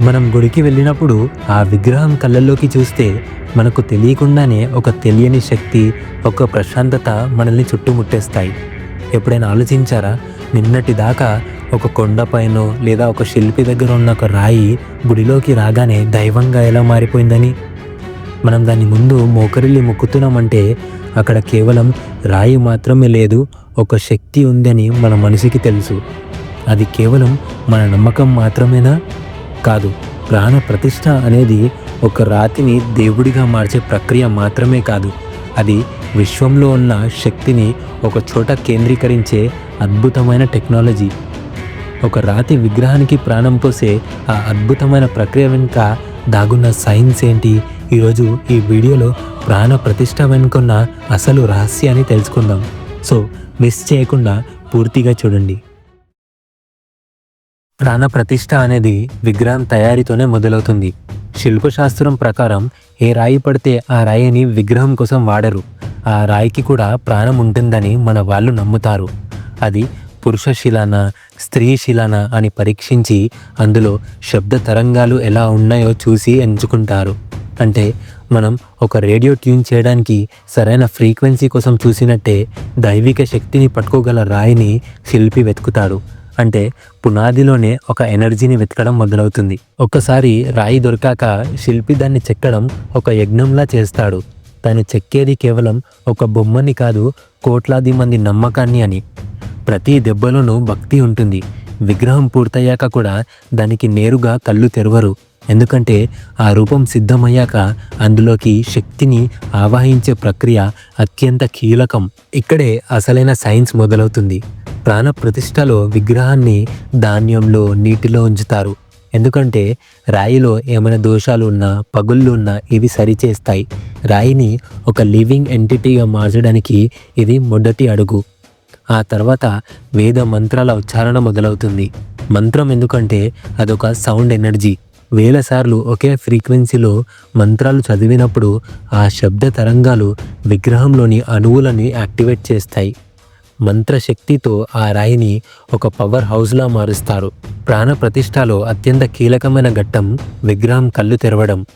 మనం గుడికి వెళ్ళినప్పుడు ఆ విగ్రహం కళ్ళల్లోకి చూస్తే మనకు తెలియకుండానే ఒక తెలియని శక్తి ఒక ప్రశాంతత మనల్ని చుట్టుముట్టేస్తాయి. ఎప్పుడైనా ఆలోచించారా? నిన్నటి దాకా ఒక కొండపైనో లేదా ఒక శిల్పి దగ్గర ఉన్న ఒక రాయి గుడిలోకి రాగానే దైవంగా ఎలా మారిపోయిందని? మనం దాని ముందు మోకరిల్లి మొక్కుతున్నామంటే అక్కడ కేవలం రాయి మాత్రమే లేదు ఒక శక్తి ఉందని మన మనసుకి తెలుసు. అది కేవలం మన నమ్మకం మాత్రమేనా? కాదు ప్రాణ ప్రతిష్ట అనేది ఒక రాతిని దేవుడిగా మార్చే ప్రక్రియ మాత్రమే కాదు. అది విశ్వంలో ఉన్న శక్తిని ఒక చోట కేంద్రీకరించే అద్భుతమైన టెక్నాలజీ. ఒక రాతి విగ్రహానికి ప్రాణం పోసే ఆ అద్భుతమైన ప్రక్రియ వెనుక దాగున్న సైన్స్ ఏంటి? ఈరోజు ఈ వీడియోలో ప్రాణ ప్రతిష్ట వెనుకున్న అసలు రహస్యాన్ని తెలుసుకుందాం. సో మిస్ చేయకుండా పూర్తిగా చూడండి. ప్రాణ ప్రతిష్ట అనేది విగ్రహం తయారీతోనే మొదలవుతుంది. శిల్పశాస్త్రం ప్రకారం ఏ రాయి పడితే ఆ రాయిని విగ్రహం కోసం వాడరు. ఆ రాయికి కూడా ప్రాణం ఉంటుందని మన వాళ్ళు నమ్ముతారు. అది పురుష శిలాన స్త్రీ శిలాన అని పరీక్షించి అందులో శబ్ద తరంగాలు ఎలా ఉన్నాయో చూసి ఎంచుకుంటారు. అంటే మనం ఒక రేడియో ట్యూన్ చేయడానికి సరైన ఫ్రీక్వెన్సీ కోసం చూసినట్టే దైవిక శక్తిని పట్టుకోగల రాయిని శిల్పి వెతుకుతాడు. అంటే పునాదిలోనే ఒక ఎనర్జీని వెతకడం మొదలవుతుంది. ఒక్కసారి రాయి దొరికాక శిల్పి దాన్ని చెక్కడం ఒక యజ్ఞంలా చేస్తాడు. తను చెక్కేది కేవలం ఒక బొమ్మని కాదు కోట్లాది మంది నమ్మకాన్ని అని. ప్రతి దెబ్బలోనూ భక్తి ఉంటుంది. విగ్రహం పూర్తయ్యాక కూడా దానికి నేరుగా కళ్ళు తెరవరు. ఎందుకంటే ఆ రూపం సిద్ధమయ్యాక అందులోకి శక్తిని ఆవాహించే ప్రక్రియ అత్యంత కీలకం. ఇక్కడే అసలైన సైన్స్ మొదలవుతుంది. ప్రాణ ప్రతిష్టలో విగ్రహాన్ని ధాన్యంలో నీటిలో ఉంచుతారు. ఎందుకంటే రాయిలో ఏమైనా దోషాలు ఉన్నా పగుళ్ళు ఉన్నా ఇవి సరిచేస్తాయి. రాయిని ఒక లివింగ్ ఎంటిటీగా మార్చడానికి ఇది మొదటి అడుగు. ఆ తర్వాత వేద మంత్రాల ఉచ్చారణ మొదలవుతుంది. మంత్రం ఎందుకంటే అదొక సౌండ్ ఎనర్జీ. వేల సార్లు ఒకే ఫ్రీక్వెన్సీలో మంత్రాలు చదివినప్పుడు ఆ శబ్ద తరంగాలు విగ్రహంలోని అణువులని యాక్టివేట్ చేస్తాయి. మంత్రశక్తితో ఆ రాయిని ఒక పవర్ హౌస్లా మారుస్తారు. ప్రాణ ప్రతిష్టలో అత్యంత కీలకమైన ఘట్టం విగ్రహం కళ్ళు తెరవడం.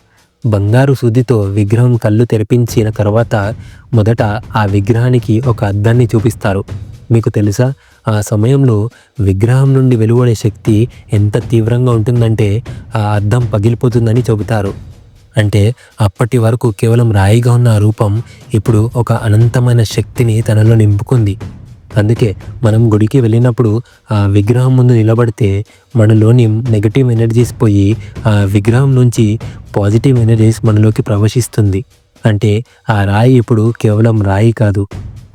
బంగారు సూదితో విగ్రహం కళ్ళు తెరిపించిన తర్వాత మొదట ఆ విగ్రహానికి ఒక అద్దాన్ని చూపిస్తారు. మీకు తెలుసా? ఆ సమయంలో విగ్రహం నుండి వెలువడే శక్తి ఎంత తీవ్రంగా ఉంటుందంటే ఆ అద్దం పగిలిపోతుందని చెబుతారు. అంటే అప్పటి వరకు కేవలం రాయిగా ఉన్న రూపం ఇప్పుడు ఒక అనంతమైన శక్తిని తనలో నింపుకుంది. అందుకే మనం గుడికి వెళ్ళినప్పుడు ఆ విగ్రహం ముందు నిలబడితే మనలోని నెగటివ్ ఎనర్జీస్ పోయి ఆ విగ్రహం నుంచి పాజిటివ్ ఎనర్జీస్ మనలోకి ప్రవేశిస్తుంది. అంటే ఆ రాయి ఇప్పుడు కేవలం రాయి కాదు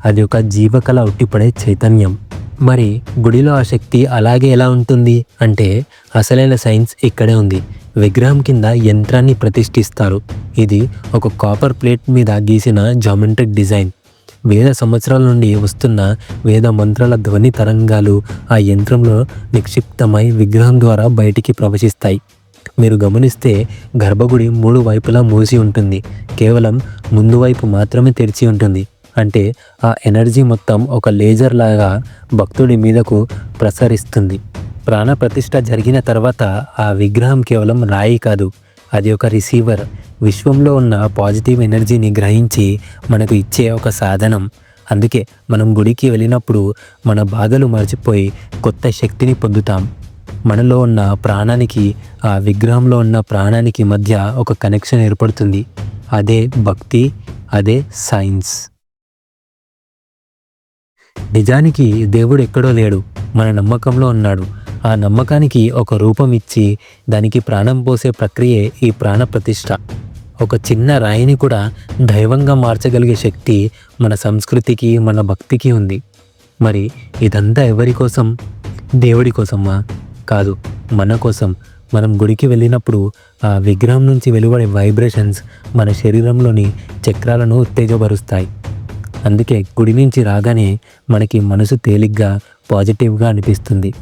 అది ఒక జీవకళ ఉట్టిపడే చైతన్యం. మరి గుడిలో ఆ శక్తి అలాగే ఎలా ఉంటుంది? అంటే అసలైన సైన్స్ ఇక్కడే ఉంది. విగ్రహం కింద యంత్రాన్ని ప్రతిష్ఠిస్తారు. ఇది ఒక కాపర్ ప్లేట్ మీద గీసిన జామెట్రిక్ డిజైన్. వేల సంవత్సరాల నుండి వస్తున్న వేద మంత్రాల ధ్వని తరంగాలు ఆ యంత్రంలో నిక్షిప్తమై విగ్రహం ద్వారా బయటికి ప్రవశిస్తాయి మీరు గమనిస్తే గర్భగుడి మూడు వైపులా మూసి ఉంటుంది. కేవలం ముందు వైపు మాత్రమే తెరిచి ఉంటుంది. అంటే ఆ ఎనర్జీ మొత్తం ఒక లేజర్ లాగా భక్తుడి మీదకు ప్రసరిస్తుంది. ప్రాణప్రతిష్ట జరిగిన తర్వాత ఆ విగ్రహం కేవలం రాయి కాదు అది ఒక రిసీవర్. విశ్వంలో ఉన్న పాజిటివ్ ఎనర్జీని గ్రహించి మనకు ఇచ్చే ఒక సాధనం. అందుకే మనం గుడికి వెళ్ళినప్పుడు మన బాధలు మర్చిపోయి కొత్త శక్తిని పొందుతాం. మనలో ఉన్న ప్రాణానికి ఆ విగ్రహంలో ఉన్న ప్రాణానికి మధ్య ఒక కనెక్షన్ ఏర్పడుతుంది. అదే భక్తి అదే సైన్స్ నిజానికి దేవుడు ఎక్కడో లేడు మన నమ్మకంలో ఉన్నాడు. ఆ నమ్మకానికి ఒక రూపం ఇచ్చి దానికి ప్రాణం పోసే ప్రక్రియే ఈ ప్రాణ ప్రతిష్ట ఒక చిన్న రాయిని కూడా దైవంగా మార్చగలిగే శక్తి మన సంస్కృతికి మన భక్తికి ఉంది. మరి ఇదంతా ఎవరి కోసం? దేవుడి కోసమా? కాదు మన కోసం. మనం గుడికి వెళ్ళినప్పుడు ఆ విగ్రహం నుంచి వెలువడే వైబ్రేషన్స్ మన శరీరంలోని చక్రాలను ఉత్తేజపరుస్తాయి. అందుకే గుడి నుంచి రాగానే మనకి మనసు తేలిగ్గా పాజిటివ్గా అనిపిస్తుంది.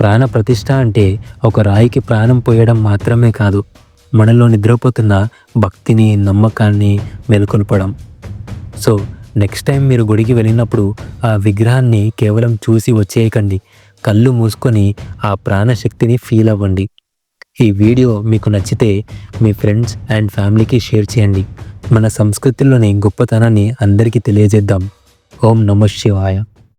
ప్రాణ ప్రతిష్ట అంటే ఒక రాయికి ప్రాణం పోయడం మాత్రమే కాదు. మనలో నిద్రపోతున్న భక్తిని నమ్మకాన్ని మేల్కొల్పడం. సో నెక్స్ట్ టైం మీరు గుడికి వెళ్ళినప్పుడు ఆ విగ్రహాన్ని కేవలం చూసి వచ్చేయకండి. కళ్ళు మూసుకొని ఆ ప్రాణశక్తిని ఫీల్ అవ్వండి. ఈ వీడియో మీకు నచ్చితే మీ ఫ్రెండ్స్ అండ్ ఫ్యామిలీకి షేర్ చేయండి. మన సంస్కృతిలోని గొప్పతనాన్ని అందరికీ తెలియజేద్దాం. ఓం నమ శివాయ.